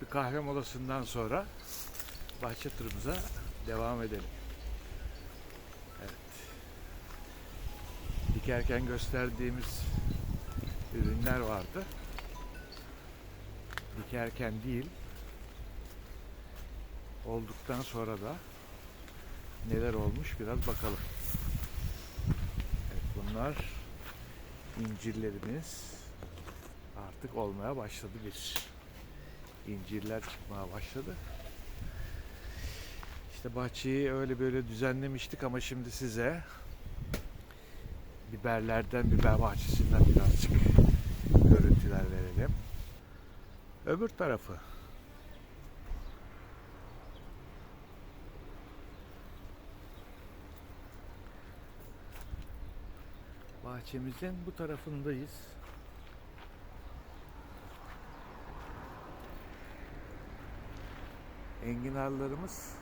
bir kahve molasından sonra bahçe turumuza devam edelim. Evet. Dikerken gösterdiğimiz ürünler vardı. Dikerken değil, olduktan sonra da neler olmuş biraz bakalım. Evet bunlar incirlerimiz artık olmaya başladı bir. İncirler çıkmaya başladı. İşte bahçeyi öyle böyle düzenlemiştik ama şimdi size biberlerden, biber bahçesinden birazcık görüntüler verelim. Öbür tarafı. Bahçemizin bu tarafındayız. Enginarlarımız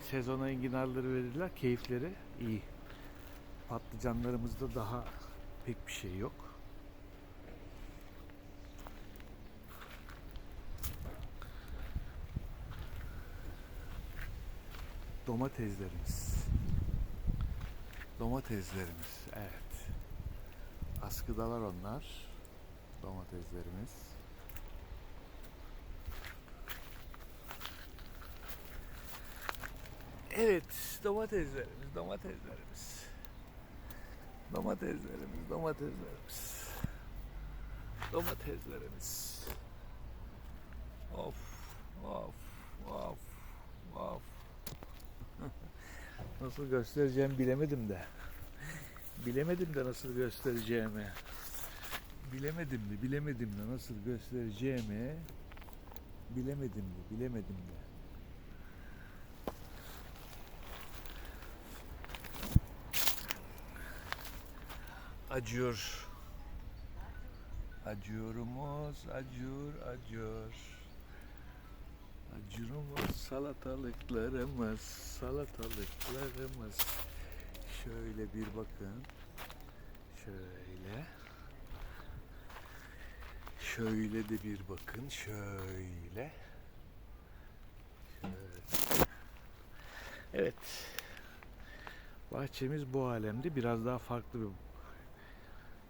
sezona enginarları verirler. Keyifleri iyi. Patlıcanlarımızda daha pek bir şey yok. Domateslerimiz. Domateslerimiz. Evet. Askıdalar onlar. Domateslerimiz. Evet, domateslerimiz, domateslerimiz. Domateslerimiz, domateslerimiz. Domateslerimiz. Of, of, of, of. nasıl göstereceğimi bilemedim de. Bilemedim de nasıl göstereceğimi. Bilemedim de, bilemedim de nasıl göstereceğimi. Bilemedim de, bilemedim de. Acıyor. Acıyorumuz, acıyor, acıyor. Acıyorumuz, salatalıklarımız, salatalıklarımız. Şöyle bir bakın. Şöyle. Şöyle de bir bakın, şöyle. Şöyle. Evet. Bahçemiz bu alemde biraz daha farklı bir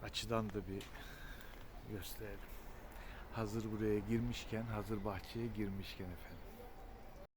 açıdan da bir gösterelim. Hazır buraya girmişken, hazır bahçeye girmişken efendim.